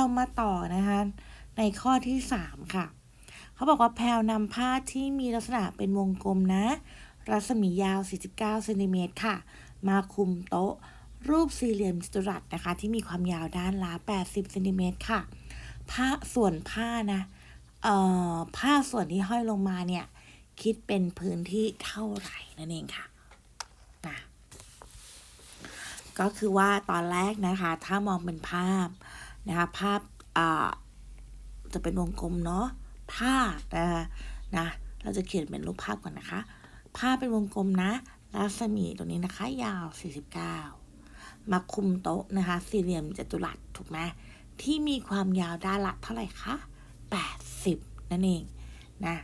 เรามาต่อนะคะ ในข้อที่สามค่ะ เขาบอกว่าแพลวนำผ้าที่มีลักษณะเป็นวงกลมนะ รัศมียาว 49เซนติเมตรค่ะ มาคุมโต๊ะ รูปสี่เหลี่ยมจัตุรัสนะคะ ที่มีความยาวด้านละ80เซนติเมตรค่ะผ้าส่วนผ้านะเอ่อผ้าส่วนที่ห้อยลงมาเนี่ย คิดเป็นพื้นที่เท่าไหร่นั่นเองค่ะนะก็คือว่าตอนแรกนะคะ ถ้ามองเป็นภาพ นะคะภาพอ่าจะเป็นวงกลมเนาะภาพนะคะนะเราจะเขียนเป็นรูปภาพก่อนนะคะ ภาพเป็นวงกลมนะ รัศมีตรงนี้นะคะ ยาว 49 มาคุมโต๊ะนะคะ สี่เหลี่ยมจัตุรัสถูกไหมที่มีความยาวด้านละเท่าไหร่คะ80 นั่นเองนะ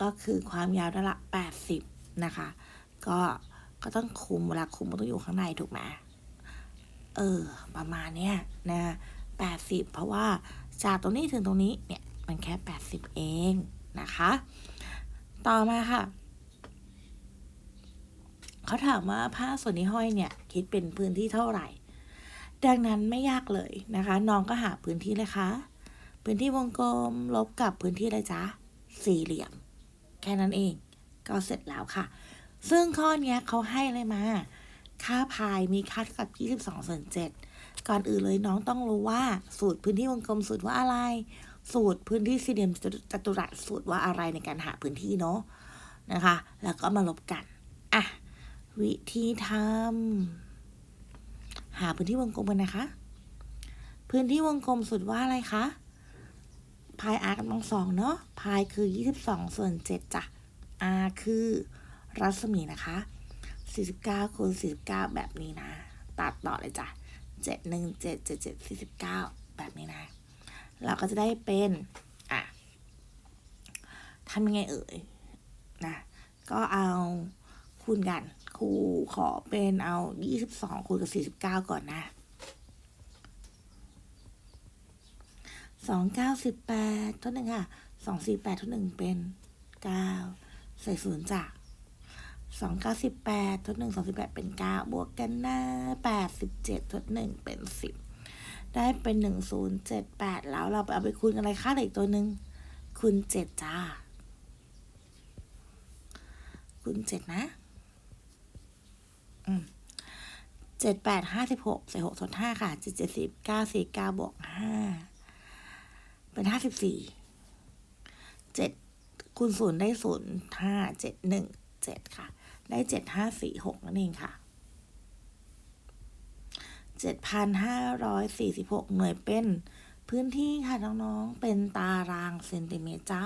ก็คือความยาวด้านละ 80 นะคะ ก็ก็ต้องคุมเวลาคุมมันต้องอยู่ข้างในถูกไหม เออ ประมาณเนี้ยนะ80เพราะว่าจากตรงนี้ถึงตรงนี้เนี่ยมันแค่80เองนะคะ ต่อมาค่ะเขาถามว่าผ้าส่วนที่ห้อยเนี่ย คิดเป็นพื้นที่เท่าไหร่ ดังนั้นไม่ยากเลยนะคะ น้องก็หาพื้นที่เลยคะพื้นที่วงกลมลบกับพื้นที่อะไรจ๊ะสี่เหลี่ยม แค่นั้นเอง ก็เสร็จแล้วค่ะ ซึ่งข้อนี้เขาให้อะไรมา ค่าพายมีค่าเท่ากับ 22ส่วน7ก่อนอื่นเลยน้องต้องรู้ว่าสูตรพื้นที่วงกลมสูตรว่าอะไร สูตรพื้นที่สี่เหลี่ยมจัตุรัสสูตรว่าอะไรในการหาพื้นที่เนาะนะคะ แล้วก็มาลบกันอะวิธีทำหาพื้นที่วงกลมกันนะคะ พื้นที่วงกลมสูตรว่าอะไรคะพาย r กำลังสองเนาะพายคือ 22 ส่วน7จ้ะ r คือรัศมีนะคะ 49คูณ49 แบบนี้นะ ตัดต่อเลยจ้ะ7 1 7 7 7 49 แบบนี้นะ เราก็จะได้เป็น อะทำยังไงเอ่ยนะ ก็เอาคูณกันครูขอเป็นเอา 22คูณกับ49 ก่อนนะสองเก้าสิบแปดทดหนึ่งค่ะสองสี่แปดทดหนึ่งเป็นเก้าใส่ศูนย์จ้ะ สองเก้าสิบแปดทดหนึ่งสองสิบแปดเป็นเก้าบวกกันหน้าแปดสิบเจ็ดทดหนึ่งเป็นสิบได้เป็นหนึ่งศูนย์เจ็ดแปดแล้วเราไปเอาไปคูณอะไรค่าเหล็กตัวหนึ่งคูณเจ็ดจ้าคูณเจ็ดนะเจ็ดแปดห้าสิบหกใส่หกทดห้าค่ะเจ็ดเจ็ดสิบเก้าสี่เก้าบวกห้าเป็นห้าสิบสี่เจ็ดคูณศูนย์ได้ศูนย์ห้าเจ็ดหนึ่งเจ็ดค่ะ ได้เจ็ดห้าสี่หกนั่นเองค่ะเจ็ดพันห้าร้อยสี่สิบหกหน่วยเป็นพื้นที่ค่ะ น้องๆ เป็นตารางเซนติเมตรจ้า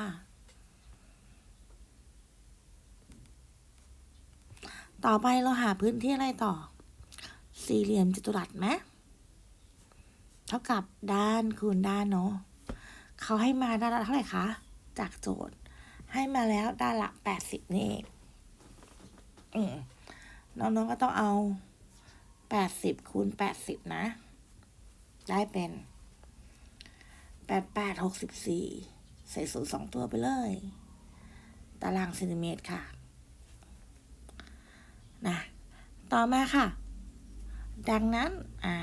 ต่อไปเราหาพื้นที่อะไรต่อ สี่เหลี่ยมจัตุรัสไหมเท่ากับด้านคูณด้านเนาะเขาให้มาด้านละเท่าไหร่คะ จากโจทย์ ให้มาแล้วด้านละแปดสิบนี่เอง น้องๆก็ต้องเอาแปดสิบคูณแปดสิบนะ ได้เป็นแปดแปดหกสิบสี่ใส่ศูนย์สองตัวไปเลย ตารางเซนติเมตรค่ะ นะ ต่อมาค่ะ ดังนั้น อ่า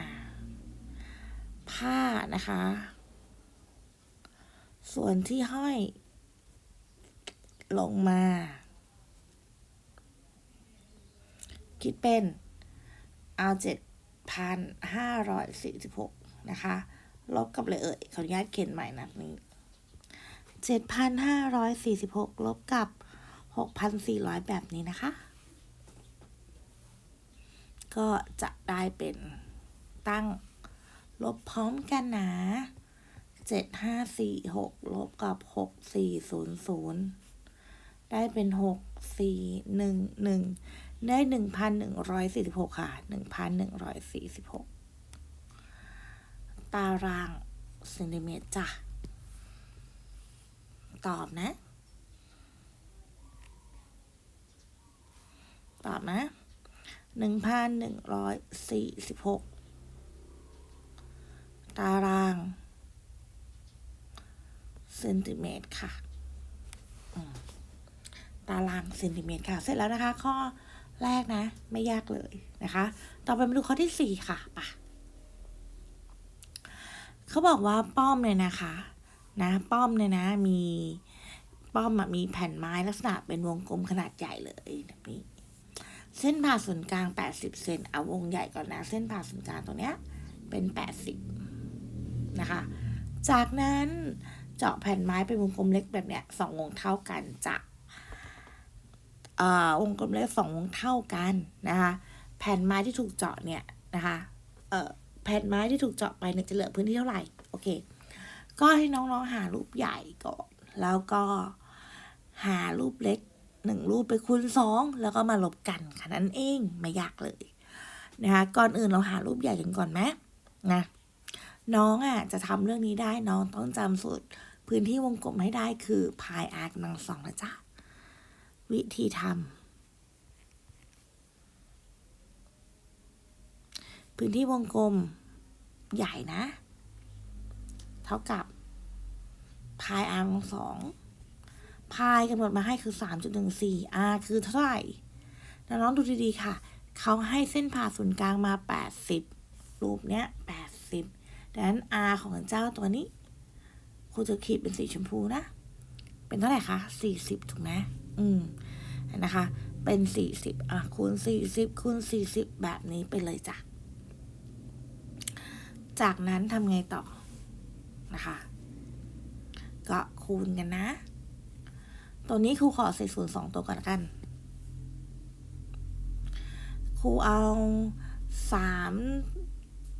ผ้านะคะ ส่วนที่ห้อย ลงมา คิดเป็นเอาเจ็ดพันห้าร้อยสี่สิบหกนะคะ ลบกับเลยเอ่ยขออนุญาตเขียนใหม่นะนี้เจ็ดพันห้าร้อยสี่สิบหกลบกับหกพันสี่ร้อยแบบนี้นะคะ ก็จะได้เป็นตั้งลบพร้อมกันนะเจ็ดห้าสี่หกลบกับหกสี่ศูนย์ศูนย์ได้เป็นหกสี่หนึ่งหนึ่ง ได้หนึ่งพันหนึ่งร้อยสี่สิบหกค่ะหนึ่งพันหนึ่งร้อยสี่สิบหกตารางเซนติเมตรจ้ะ ตอบนะ ตอบนะหนึ่งพันหนึ่งร้อยสี่สิบหกตารางเซนติเมตรค่ะ ตารางเซนติเมตรค่ะ เสร็จแล้วนะคะ ข้อ แรกนะ ไม่ยากเลยนะคะ ต่อไปมาดูข้อที่สี่ค่ะปะเขาบอกว่าป้อมเลยนะคะ นะ ป้อมเนี่ยนะ มีป้อมมีแผ่นไม้ลักษณะเป็นวงกลมขนาดใหญ่เลยแบบนี้ เส้นผ่าศูนย์กลาง 80 เซนเอาวงใหญ่ก่อนนะ เส้นผ่าศูนย์กลางตรงเนี้ยเป็น 80 นะคะ จากนั้นเจาะแผ่นไม้เป็นวงกลมเล็กแบบเนี้ยสองวงเท่ากันจะเอ่อ วงกลมเล็กสองวงเท่ากันนะคะแผ่นไม้ที่ถูกเจาะเนี่ยนะคะแผ่นไม้ที่ถูกเจาะไปเนี่ยจะเหลือพื้นที่เท่าไหร่โอเค ก็ให้น้องๆหารูปใหญ่ก่อนแล้วก็หารูปเล็กหนึ่งรูปไปคูณสองแล้วก็มาลบกันค่นั้นเองไม่ยากเลยนะคะก่อนอื่นเราหารูปใหญ่กันก่อนไหมนะน้องอะจะทำเรื่องนี้ได้น้องต้องจำสูตรพื้นที่วงกลมให้ได้คือพายอาร์กำลังสองนะจ๊ะ วิธีทำพื้นที่วงกลมใหญ่นะ เท่ากับพายอาร์กำลังสองพายกำหนดมาให้คือสามจุดหนึ่งสี่อาร์คือเท่าไหร่น้องๆดูดีๆค่ะ เขาให้เส้นผ่าศูนย์กลางมาแปดสิบรูปเนี้ยแปดสิบดังนั้น R ของเจ้าตัวนี้ครูจะขีดเป็นสีชมพูนะ เป็นเท่าไหร่คะสี่สิบถูกไหมอืม นะคะ เป็นสี่สิบอะคูณสี่สิบคูณสี่สิบแบบนี้ไปเลยจ้ะ จากนั้นทำไงต่อนะคะ ก็คูณกันนะ ตัวนี้ครูขอใส่ศูนย์สองตัวก่อนกัน ครูเอาสาม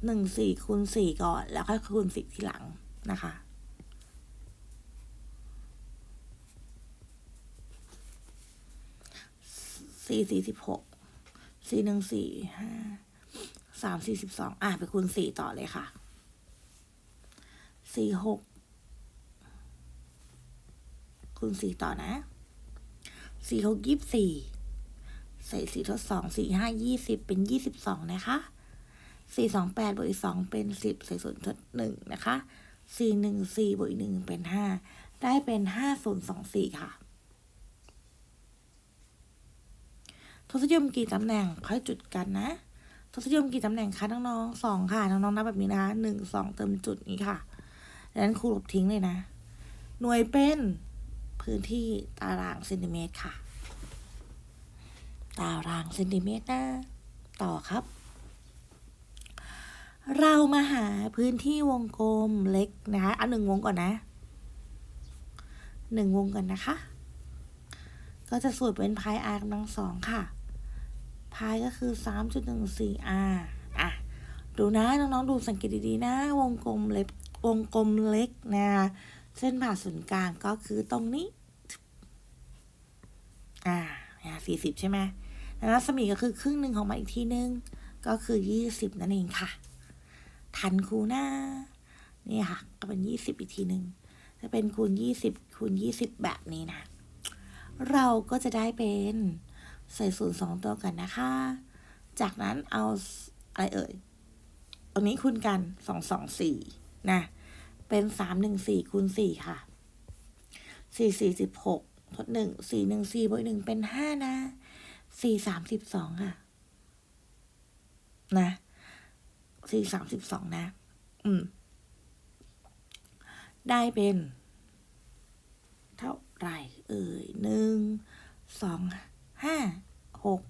หนึ่งสี่คูณสี่ก่อน แล้วค่อยคูณสิบทีหลังนะคะ สี่สี่สิบหกสี่หนึ่งสี่ห้าสามสี่สิบสองอะไปคูณสี่ต่อเลยค่ะสี่หกคูณสี่ต่อนะสี่หกยี่สิบสี่ใส่สี่ทดสองสี่ห้ายี่สิบเป็นยี่สิบสองนะคะสี่สองแปดบวกอีกสองเป็นสิบใส่ศูนย์ทดหนึ่งนะคะสี่หนึ่งสี่บวกอีกหนึ่งเป็นห้าได้เป็นห้าศูนย์สองสี่ค่ะ ทศนิยมกี่ตำแหน่งค่อยจุดกันนะทศนิยมกี่ตำแหน่งคะน้องๆสองค่ะน้องๆนับแบบนี้นะคะหนึ่งสองเติมจุดนี้ค่ะดังนั้นครูลบทิ้งเลยนะ หน่วยเป็นพื้นที่ตารางเซนติเมตรค่ะ ตารางเซนติเมตรนะต่อครับ เรามาหาพื้นที่วงกลมเล็กนะคะเอาหนึ่งวงก่อนนะหนึ่งวงก่อนนะคะ ก็จะสูตรเป็นพาย r กำลังสองค่ะ พายก็คือสามจุดหนึ่งสี่ r อะ ดูนะ น้องๆ ดูสังเกตดีๆ นะ วงกลมเล็กวงกลมเล็กนะเส้นผ่าศูนย์กลางก็คือตรงนี้ อ่าสี่สิบใช่ไหมแล้วรัศมีก็คือครึ่งหนึ่งของมันอีกทีนึง ก็คือยี่สิบนั่นเองค่ะ ทันครูหน้า นี่ค่ะ ก็เป็นยี่สิบอีกทีหนึ่งจะเป็นคูณยี่สิบคูณยี่สิบแบบนี้นะ เราก็จะได้เป็น ใส่ศูนย์สองตัวกันนะคะ จากนั้นเอาอะไรเอ่ยตรงนี้คูณกันสองสองสี่นะ เป็นสามหนึ่งสี่คูณสี่ค่ะสี่สี่สิบหกทดหนึ่งสี่หนึ่งสี่บวกหนึ่งเป็นห้านะสี่สามสิบสองค่ะ นะสี่สามสิบสองนะ อืม ได้เป็น เท่าไหร่ เอ่ยหนึ่งสอง ห้าหก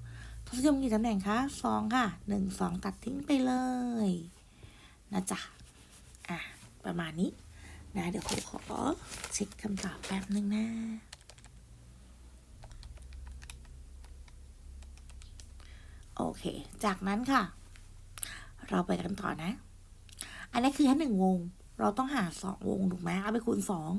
ทศนิยมกี่ตำแหน่งคะสองค่ะหนึ่งสองตัดทิ้งไปเลยนะจ๊ะอะประมาณนี้นะเดี๋ยวครูขอเช็คคำตอบแป๊บนึงนะโอเค จากนั้นค่ะ เราไปกันต่อนะ อันนี้คือแค่หนึ่งวง เราต้องหาสองวงถูกไหมเอาไปคูณสอง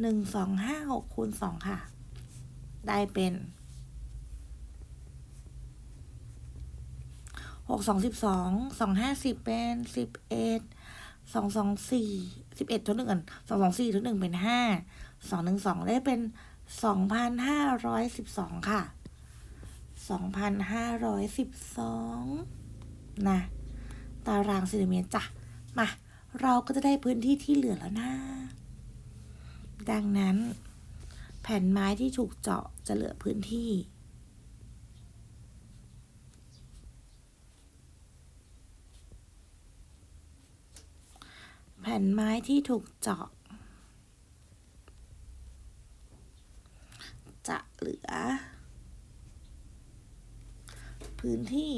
หนึ่งสองห้าหกคูณสองค่ะ ได้เป็นหกสองสิบสองสองห้าสิบเป็นสิบเอ็ดสองสองสี่สิบเอ็ดทดหนึ่งกันสองสองสี่ทดหนึ่งเป็นห้าสองหนึ่งสองได้เป็นสองพันห้าร้อยสิบสองค่ะสองพันห้าร้อยสิบสองนะตารางเซนติเมตรจ้ะ มา เราก็จะได้พื้นที่ที่เหลือแล้วนะ ดังนั้น แผ่นไม้ที่ถูกเจาะจะเหลือพื้นที่ แผ่นไม้ที่ถูกเจาะ จะเหลือ พื้นที่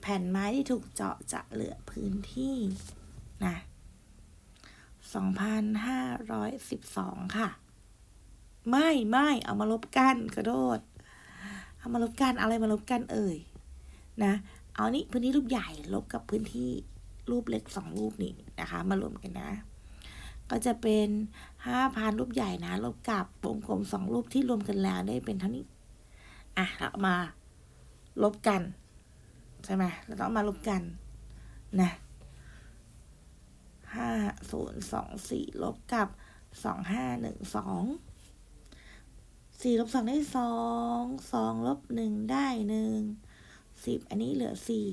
แผ่นไม้ที่ถูกเจาะจะเหลือพื้นที่นะ 2,512 ค่ะ ไม่ไม่เอามาลบกันขอโทษเอามาลบกันอะไรมาลบกันเอ่ย นะ เอานี่พื้นที่รูปใหญ่ลบกับพื้นที่รูปเล็กสองรูปนี่นะคะ มารวมกันนะ ก็จะเป็นห้าพันรูปใหญ่นะ ลบกับวงกลมสองรูปที่รวมกันแล้วได้เป็นเท่านี้ อะเรามาลบกัน ใช่ไหมเราต้องมาลบกันนะ ศูนย์สองสี่ลบกับสองห้าหนึ่งสองสี่ลบสองได้สองสองลบหนึ่งได้หนึ่งสิบอันนี้เหลือสี่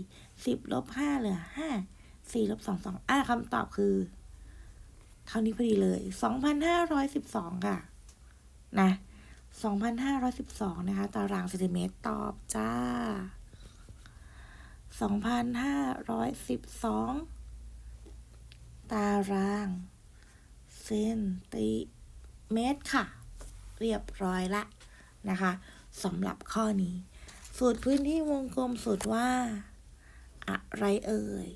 สิบลบห้าเหลือห้าสี่ลบสองสองอะคำตอบคือเท่านี้พอดีเลยสองพันห้าร้อยสิบสองค่ะ นะสองพันห้าร้อยสิบสองนะคะ ตารางเซนติเมตรตอบจ้าสองพันห้าร้อยสิบสอง ตาราง เซนติเมตรค่ะ เรียบร้อยละนะคะสำหรับข้อนี้ สูตรพื้นที่วงกลมสูตรว่า อะไรเอ่ย